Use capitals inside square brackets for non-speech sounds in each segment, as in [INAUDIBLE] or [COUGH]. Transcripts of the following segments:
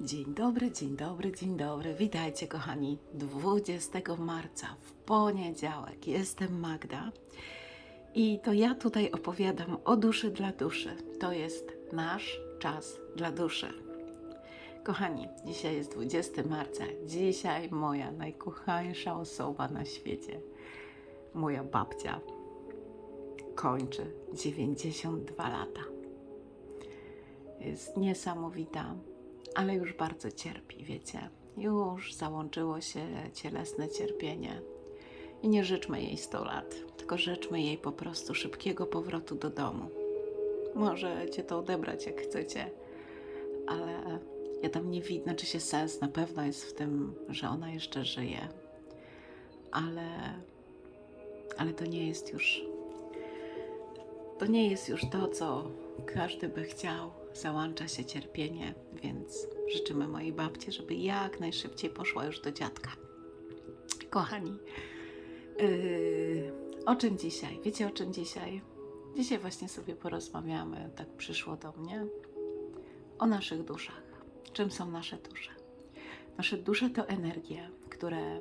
Dzień dobry, dzień dobry, dzień dobry. Witajcie, kochani. 20 marca, w poniedziałek. Jestem Magda i to ja tutaj opowiadam o duszy dla duszy. To jest nasz czas dla duszy. Kochani, dzisiaj jest 20 marca. Dzisiaj moja najkochańsza osoba na świecie, moja babcia, kończy 92 lata. Jest niesamowita ale już bardzo cierpi, wiecie. Już załączyło się cielesne cierpienie. I nie życzmy jej 100 lat, tylko życzmy jej po prostu szybkiego powrotu do domu. Możecie to odebrać jak chcecie, ale ja tam nie widzę, czy się sens na pewno jest w tym, że ona jeszcze żyje. Ale, ale to nie jest już. To nie jest już to, co każdy by chciał. Załącza się cierpienie, więc życzymy mojej babci, żeby jak najszybciej poszła już do dziadka. Kochani, yy, o czym dzisiaj? Wiecie o czym dzisiaj? Dzisiaj właśnie sobie porozmawiamy, tak przyszło do mnie, o naszych duszach. Czym są nasze dusze? Nasze dusze to energie, które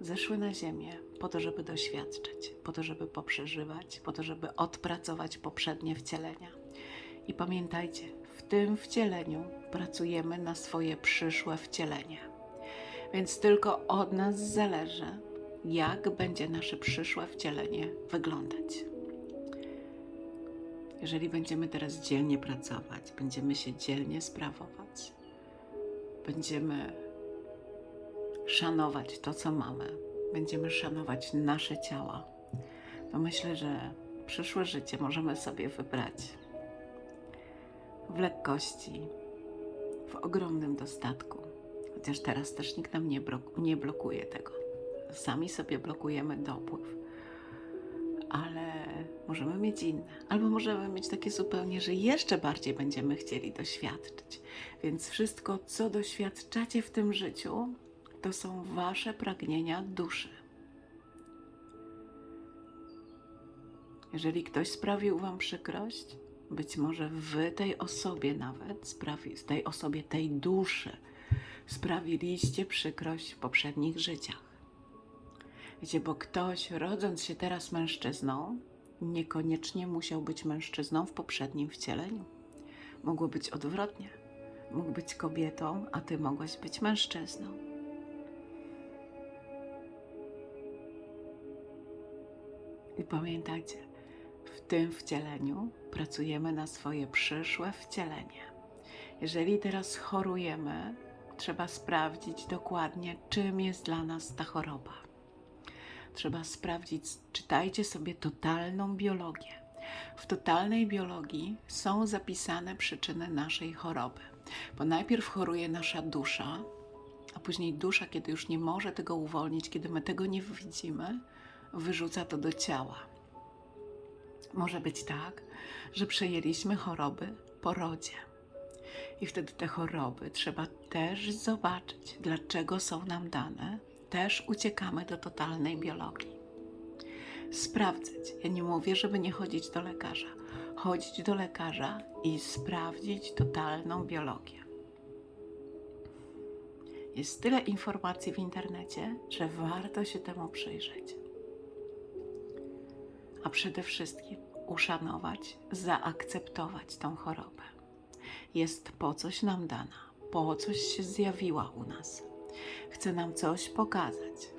zeszły na Ziemię po to, żeby doświadczyć, po to, żeby poprzeżywać, po to, żeby odpracować poprzednie wcielenia. I pamiętajcie, tym wcieleniu pracujemy na swoje przyszłe wcielenie. Więc tylko od nas zależy, jak będzie nasze przyszłe wcielenie wyglądać. Jeżeli będziemy teraz dzielnie pracować, będziemy się dzielnie sprawować, będziemy szanować to, co mamy, będziemy szanować nasze ciała, to myślę, że przyszłe życie możemy sobie wybrać w lekkości, w ogromnym dostatku. Chociaż teraz też nikt nam nie, blok- nie blokuje tego. Sami sobie blokujemy dopływ. Ale możemy mieć inne. Albo możemy mieć takie zupełnie, że jeszcze bardziej będziemy chcieli doświadczyć. Więc wszystko, co doświadczacie w tym życiu, to są wasze pragnienia duszy. Jeżeli ktoś sprawił wam przykrość, być może wy tej osobie nawet, sprawi, tej osobie, tej duszy, sprawiliście przykrość w poprzednich życiach. Wiecie, bo ktoś, rodząc się teraz mężczyzną, niekoniecznie musiał być mężczyzną w poprzednim wcieleniu. Mogło być odwrotnie. Mógł być kobietą, a ty mogłaś być mężczyzną. I pamiętajcie, tym wcieleniu pracujemy na swoje przyszłe wcielenie. Jeżeli teraz chorujemy, trzeba sprawdzić dokładnie, czym jest dla nas ta choroba. Trzeba sprawdzić, czytajcie sobie totalną biologię. W totalnej biologii są zapisane przyczyny naszej choroby, bo najpierw choruje nasza dusza, a później dusza, kiedy już nie może tego uwolnić, kiedy my tego nie widzimy, wyrzuca to do ciała. Może być tak, że przejęliśmy choroby po rodzie. I wtedy te choroby trzeba też zobaczyć, dlaczego są nam dane. Też uciekamy do totalnej biologii. Sprawdzać. Ja nie mówię, żeby nie chodzić do lekarza. Chodzić do lekarza i sprawdzić totalną biologię. Jest tyle informacji w internecie, że warto się temu przyjrzeć a przede wszystkim uszanować, zaakceptować tą chorobę. Jest po coś nam dana, po coś się zjawiła u nas. Chce nam coś pokazać.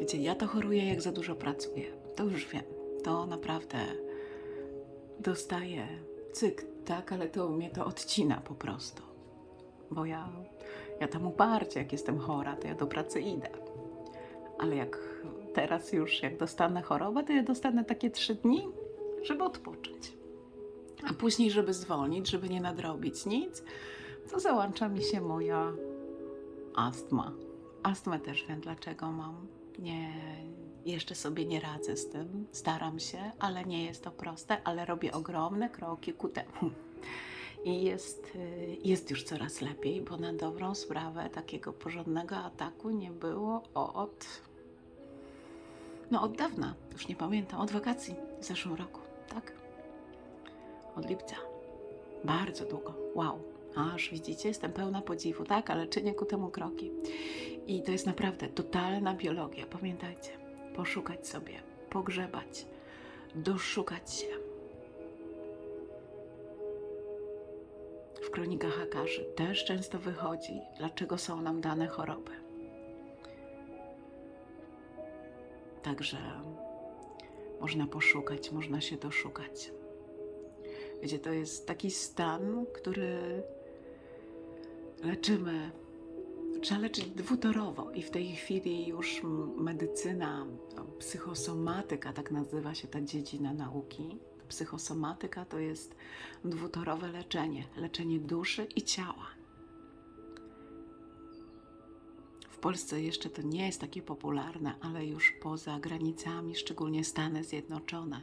Wiecie, ja to choruję, jak za dużo pracuję. To już wiem. To naprawdę dostaję cyk, tak, ale to mnie to odcina po prostu. Bo ja, ja tam uparcie, jak jestem chora, to ja do pracy idę. Ale jak teraz już jak dostanę chorobę, to ja dostanę takie trzy dni, żeby odpocząć. A później, żeby zwolnić, żeby nie nadrobić nic, to załącza mi się moja astma. Astmę też wiem, dlaczego mam. Nie, jeszcze sobie nie radzę z tym. Staram się, ale nie jest to proste, ale robię ogromne kroki ku temu. I jest, y, jest już coraz lepiej, bo na dobrą sprawę takiego porządnego ataku nie było od no od dawna, już nie pamiętam, od wakacji w zeszłym roku, tak? Od lipca. Bardzo długo. Wow. Aż widzicie, jestem pełna podziwu, tak, ale czynię ku temu kroki. I to jest naprawdę totalna biologia. Pamiętajcie, poszukać sobie, pogrzebać, doszukać się. W kronikach Akaszy też często wychodzi, dlaczego są nam dane choroby. Także można poszukać, można się doszukać. Wiecie, to jest taki stan, który leczymy. Trzeba leczyć dwutorowo i w tej chwili już medycyna, no, psychosomatyka, tak nazywa się ta dziedzina nauki. Psychosomatyka to jest dwutorowe leczenie, leczenie duszy i ciała. Polsce jeszcze to nie jest takie popularne, ale już poza granicami, szczególnie Stany Zjednoczone,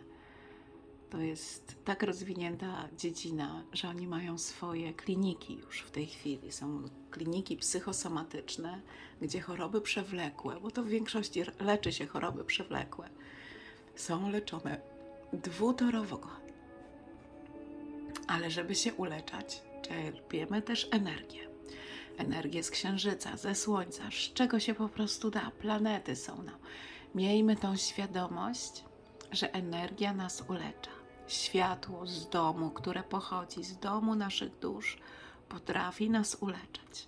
to jest tak rozwinięta dziedzina, że oni mają swoje kliniki już w tej chwili. Są kliniki psychosomatyczne, gdzie choroby przewlekłe, bo to w większości leczy się choroby przewlekłe, są leczone dwutorowo. Ale żeby się uleczać, czerpiemy też energię. Energię z księżyca, ze słońca, z czego się po prostu da. Planety są nam. Miejmy tą świadomość, że energia nas ulecza. Światło z domu, które pochodzi z domu naszych dusz, potrafi nas uleczać.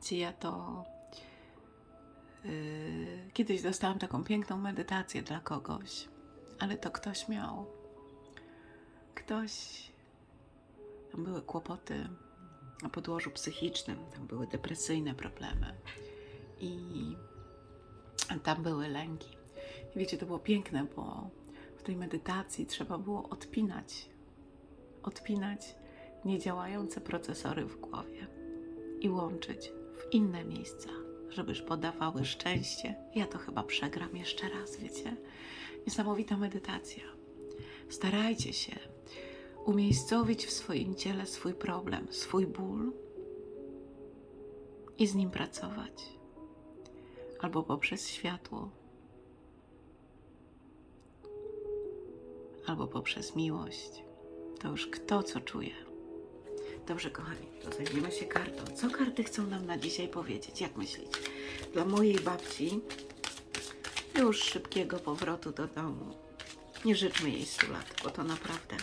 Gdzie ja to yy, kiedyś dostałam taką piękną medytację dla kogoś, ale to ktoś miał. Ktoś. Tam były kłopoty na podłożu psychicznym, tam były depresyjne problemy i tam były lęki. I wiecie, to było piękne, bo w tej medytacji trzeba było odpinać, odpinać niedziałające procesory w głowie i łączyć w inne miejsca, żebyś podawały szczęście. Ja to chyba przegram jeszcze raz, wiecie? Niesamowita medytacja. Starajcie się umiejscowić w swoim ciele swój problem, swój ból i z nim pracować. Albo poprzez światło, albo poprzez miłość. To już kto co czuje. Dobrze, kochani, to zajmiemy się kartą. Co karty chcą nam na dzisiaj powiedzieć? Jak myślicie? Dla mojej babci już szybkiego powrotu do domu. Nie życzmy jej 100 lat, bo to naprawdę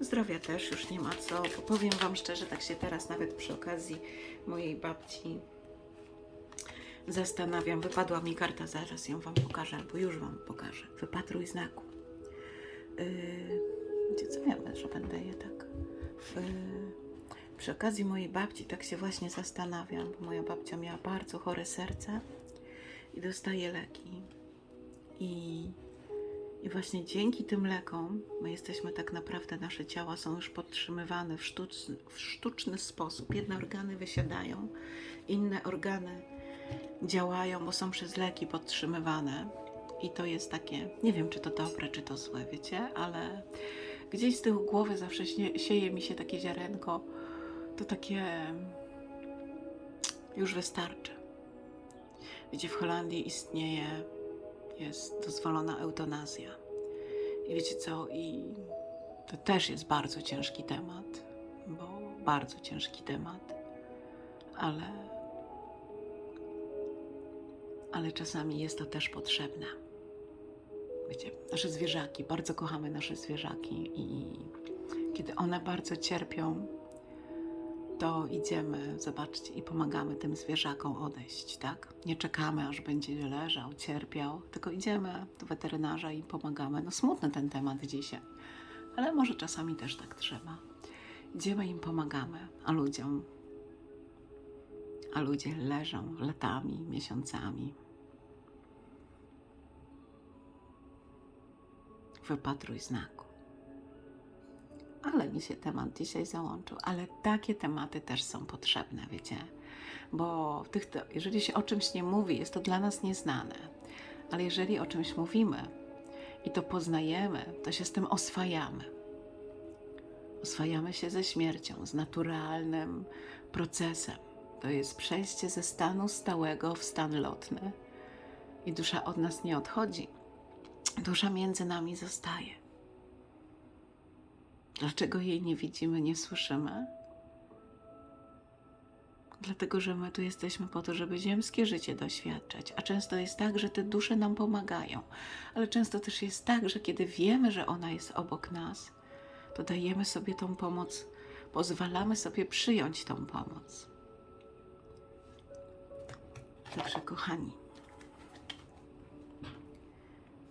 zdrowia też już nie ma co. Powiem Wam szczerze, tak się teraz nawet przy okazji mojej babci zastanawiam. Wypadła mi karta, zaraz ją Wam pokażę, albo już Wam pokażę. Wypatruj znaku. Yy, co, ja że będę je tak. Przy okazji mojej babci tak się właśnie zastanawiam, bo moja babcia miała bardzo chore serce i dostaje leki. I, I właśnie dzięki tym lekom my jesteśmy tak naprawdę, nasze ciała są już podtrzymywane w sztuczny, w sztuczny sposób. Jedne organy wysiadają, inne organy działają, bo są przez leki podtrzymywane. I to jest takie, nie wiem czy to dobre, czy to złe, wiecie, ale gdzieś z tyłu głowy zawsze sieje mi się takie ziarenko, to takie już wystarczy. Wiecie, w Holandii istnieje, jest dozwolona eutanazja. I wiecie co, i to też jest bardzo ciężki temat, bo bardzo ciężki temat, ale, ale czasami jest to też potrzebne. Wiecie, nasze zwierzaki, bardzo kochamy nasze zwierzaki i kiedy one bardzo cierpią, to idziemy, zobaczcie, i pomagamy tym zwierzakom odejść, tak? Nie czekamy, aż będzie leżał, cierpiał, tylko idziemy do weterynarza i pomagamy. No smutny ten temat dzisiaj, ale może czasami też tak trzeba. Idziemy im pomagamy, a ludziom, a ludzie leżą latami, miesiącami. Wypatruj znaku ale mi się temat dzisiaj załączył. Ale takie tematy też są potrzebne, wiecie, bo tych, jeżeli się o czymś nie mówi, jest to dla nas nieznane, ale jeżeli o czymś mówimy i to poznajemy, to się z tym oswajamy. Oswajamy się ze śmiercią, z naturalnym procesem. To jest przejście ze stanu stałego w stan lotny. I dusza od nas nie odchodzi. Dusza między nami zostaje Dlaczego jej nie widzimy, nie słyszymy? Dlatego, że my tu jesteśmy po to, żeby ziemskie życie doświadczać. A często jest tak, że te dusze nam pomagają. Ale często też jest tak, że kiedy wiemy, że ona jest obok nas, to dajemy sobie tą pomoc, pozwalamy sobie przyjąć tą pomoc. Także, kochani,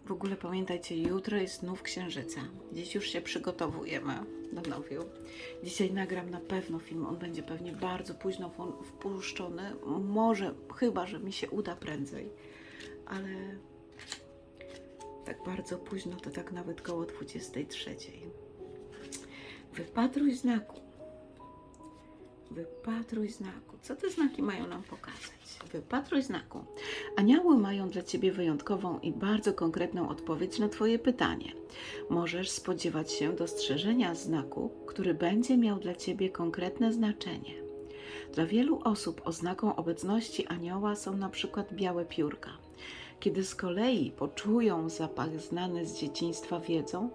w ogóle pamiętajcie, jutro jest znów księżyca. Dziś już się przygotowujemy do nowiu. Dzisiaj nagram na pewno film. On będzie pewnie bardzo późno wpuszczony. Może, chyba, że mi się uda prędzej. Ale tak bardzo późno to tak nawet koło 23. Wypatruj znaku. Wypatruj znaku. Co te znaki mają nam pokazać? Wypatruj znaku. Anioły mają dla Ciebie wyjątkową i bardzo konkretną odpowiedź na Twoje pytanie. Możesz spodziewać się dostrzeżenia znaku, który będzie miał dla Ciebie konkretne znaczenie. Dla wielu osób oznaką obecności anioła są na przykład białe piórka. Kiedy z kolei poczują zapach znany z dzieciństwa, wiedzą,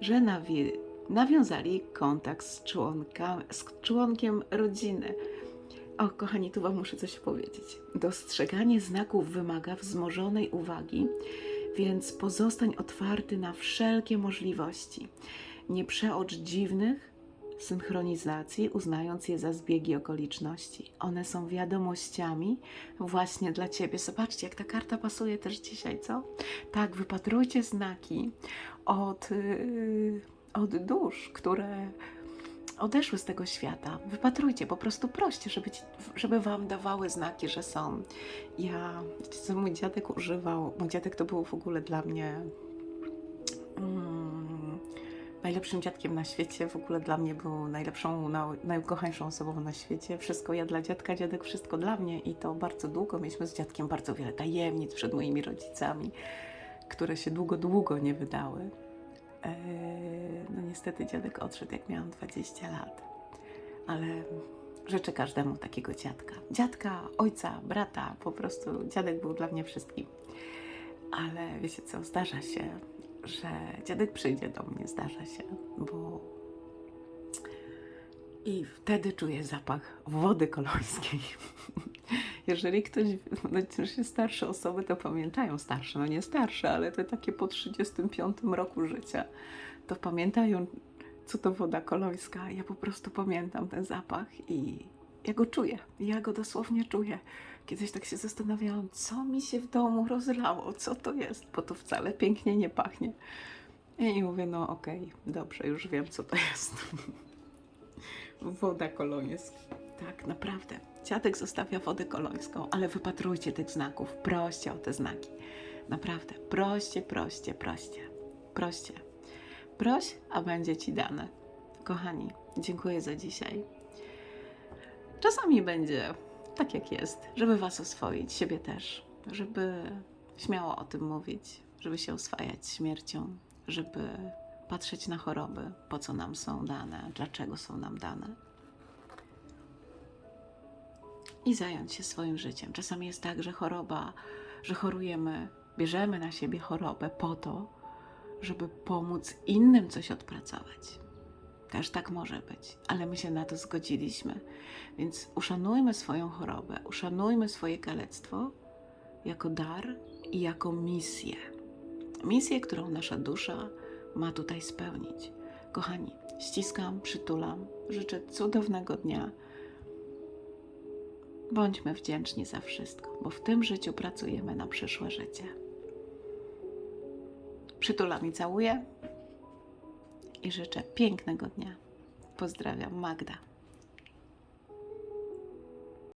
że nawi- nawiązali kontakt z, członka, z członkiem rodziny. O, kochani, tu Wam muszę coś powiedzieć. Dostrzeganie znaków wymaga wzmożonej uwagi, więc pozostań otwarty na wszelkie możliwości. Nie przeocz dziwnych synchronizacji, uznając je za zbiegi okoliczności. One są wiadomościami właśnie dla Ciebie. Zobaczcie, jak ta karta pasuje też dzisiaj, co? Tak, wypatrujcie znaki od, yy, od dusz, które odeszły z tego świata. Wypatrujcie, po prostu proście, żeby, ci, żeby Wam dawały znaki, że są. Ja, co mój dziadek używał, mój dziadek to był w ogóle dla mnie mm, najlepszym dziadkiem na świecie, w ogóle dla mnie był najlepszą, naj, najukochańszą osobą na świecie. Wszystko ja dla dziadka, dziadek wszystko dla mnie i to bardzo długo. Mieliśmy z dziadkiem bardzo wiele tajemnic przed moimi rodzicami, które się długo, długo nie wydały. Eee, No niestety dziadek odszedł, jak miałam 20 lat. Ale życzę każdemu takiego dziadka. Dziadka, ojca, brata, po prostu dziadek był dla mnie wszystkim. Ale wiecie co, zdarza się, że dziadek przyjdzie do mnie, zdarza się, bo i wtedy czuję zapach wody kolońskiej. [LAUGHS] [LAUGHS] Jeżeli ktoś, no już jest starsze osoby, to pamiętają, starsze, no nie starsze, ale te takie po 35 roku życia, to pamiętają, co to woda kolońska. Ja po prostu pamiętam ten zapach i ja go czuję. Ja go dosłownie czuję. Kiedyś tak się zastanawiałam, co mi się w domu rozlało, co to jest, bo to wcale pięknie nie pachnie. I mówię, no okej, dobrze, już wiem, co to jest. [LAUGHS] Woda kolońska. Tak, naprawdę. Dziadek zostawia wodę kolońską, ale wypatrujcie tych znaków. Proście o te znaki. Naprawdę. Proście, proście, proście. Proście. Proś, a będzie ci dane. Kochani, dziękuję za dzisiaj. Czasami będzie tak, jak jest, żeby was oswoić, siebie też, żeby śmiało o tym mówić, żeby się oswajać śmiercią, żeby patrzeć na choroby, po co nam są dane, dlaczego są nam dane. I zająć się swoim życiem. Czasami jest tak, że choroba, że chorujemy, bierzemy na siebie chorobę po to, żeby pomóc innym coś odpracować. Też tak może być, ale my się na to zgodziliśmy. Więc uszanujmy swoją chorobę, uszanujmy swoje kalectwo jako dar i jako misję. Misję, którą nasza dusza ma tutaj spełnić. Kochani, ściskam, przytulam, życzę cudownego dnia. Bądźmy wdzięczni za wszystko, bo w tym życiu pracujemy na przyszłe życie. Przytulam i całuję i życzę pięknego dnia. Pozdrawiam, Magda.